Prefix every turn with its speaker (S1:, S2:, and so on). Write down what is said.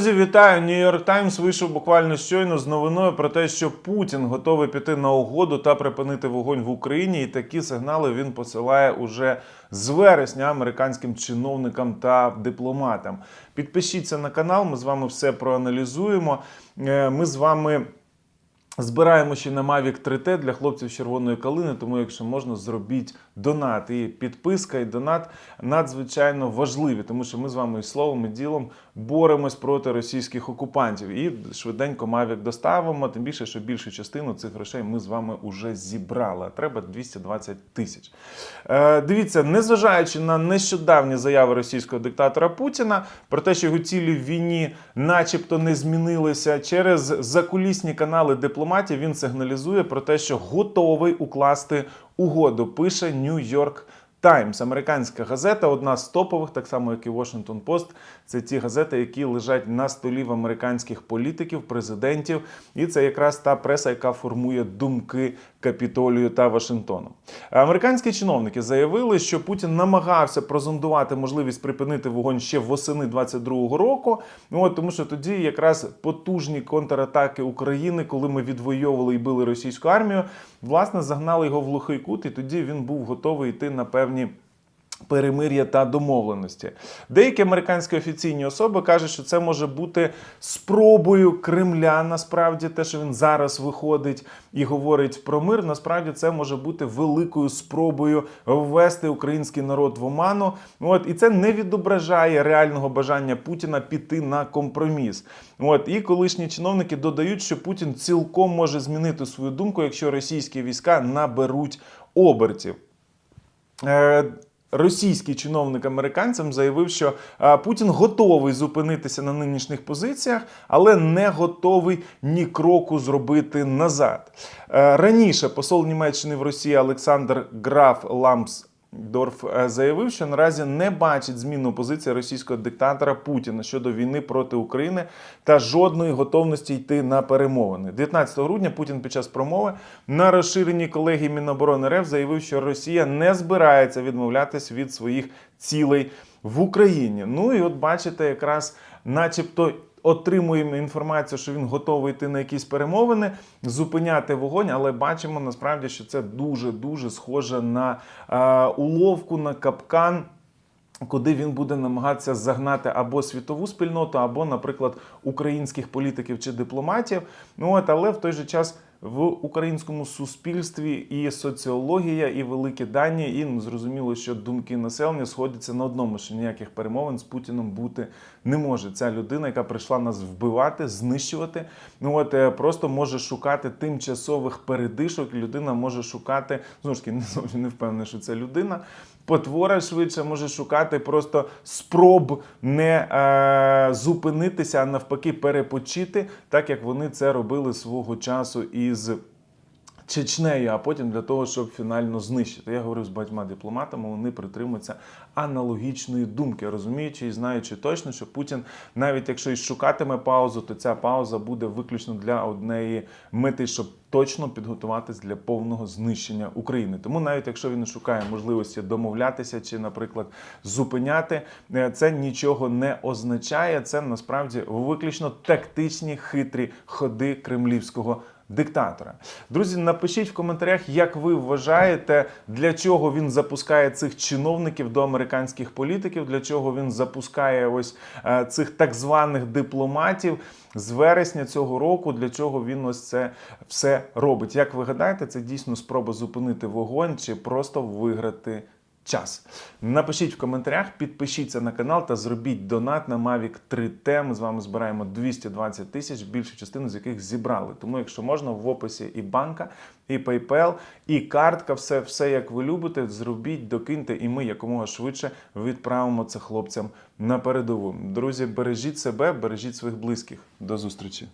S1: Друзі, вітаю! Нью-Йорк Таймс вийшов буквально щойно з новиною про те, що Путін готовий піти на угоду та припинити вогонь в Україні. І такі сигнали він посилає уже з вересня американським чиновникам та дипломатам. Підпишіться на канал, ми з вами все проаналізуємо. Е, Ми з вами. Збираємо ще на Mavic 3T для хлопців червоної калини, тому якщо можна, зробіть донат. І підписка, і донат надзвичайно важливі, тому що ми з вами і словом і ділом боремось проти російських окупантів. І швиденько Mavic доставимо. Тим більше, що більшу частину цих грошей ми з вами вже зібрали. Треба 220 тисяч. Е, дивіться, незважаючи на нещодавні заяви російського диктатора Путіна про те, що його цілі в війні, начебто, не змінилися, через закулісні канали дипломатії він сигналізує про те, що готовий укласти угоду. Пише New York Times, американська газета, одна з топових, так само як і Washington Post. Це ті газети, які лежать на столі в американських політиків, президентів, і це якраз та преса, яка формує думки Капітолію та Вашингтону. Американські чиновники заявили, що Путін намагався прозондувати можливість припинити вогонь ще восени 22-го року. Ну от тому, що тоді якраз потужні контратаки України, коли ми відвоювали і били російську армію, власне загнали його в глухий кут, і тоді він був готовий йти на певні. Перемир'я та домовленості. Деякі американські офіційні особи кажуть, що це може бути спробою Кремля. Насправді, те, що він зараз виходить і говорить про мир, насправді це може бути великою спробою ввести український народ в оману. От і це не відображає реального бажання Путіна піти на компроміс. От і колишні чиновники додають, що Путін цілком може змінити свою думку, якщо російські війська наберуть обертів. Е, Російський чиновник американцям заявив, що е, Путін готовий зупинитися на нинішніх позиціях, але не готовий ні кроку зробити назад. Е, Раніше посол Німеччини в Росії Олександр Граф Ламс. Дорф е, заявив, що наразі не бачить зміну позиції російського диктатора Путіна щодо війни проти України та жодної готовності йти на перемовини. 19 грудня Путін під час промови на розширеній колегії Міноборони РФ заявив, що Росія не збирається відмовлятись від своїх цілей в Україні. Ну і от бачите, якраз, начебто. Отримуємо інформацію, що він готовий йти на якісь перемовини, зупиняти вогонь, але бачимо насправді, що це дуже дуже схоже на е, уловку, на капкан. Куди він буде намагатися загнати або світову спільноту, або, наприклад, українських політиків чи дипломатів. Ну от, але в той же час в українському суспільстві і соціологія, і великі дані, і ну, зрозуміло, що думки населення сходяться на одному, що ніяких перемовин з Путіном бути не може. Ця людина, яка прийшла нас вбивати, знищувати, ну от е, просто може шукати тимчасових передишок. Людина може шукати знову ж таки, не зовсім не впевнений, що це людина. Потвора швидше може шукати просто спроб не е, зупинитися, а навпаки, перепочити, так як вони це робили свого часу із. Чечнею, а потім для того, щоб фінально знищити. Я говорив з багатьма дипломатами, вони притримуються аналогічної думки, розуміючи і знаючи точно, що Путін, навіть якщо і шукатиме паузу, то ця пауза буде виключно для однієї мети, щоб точно підготуватись для повного знищення України. Тому навіть якщо він шукає можливості домовлятися чи, наприклад, зупиняти, е, це нічого не означає. Це насправді виключно тактичні хитрі ходи кремлівського диктатора. Друзі, напишіть в коментарях, як ви вважаєте, для чого він запускає цих чиновників до американських політиків, для чого він запускає ось е, цих так званих дипломатів з вересня цього року, для чого він ось це все робить. Як ви гадаєте, це дійсно спроба зупинити вогонь чи просто виграти? Час. Напишіть в коментарях, підпишіться на канал та зробіть донат на Mavic 3T. Ми з вами збираємо 220 тисяч, більшу частину з яких зібрали. Тому, якщо можна, в описі і банка, і PayPal, і картка, все, все як ви любите, зробіть, докиньте, і ми якомога швидше відправимо це хлопцям на передову. Друзі, бережіть себе, бережіть своїх близьких. До зустрічі!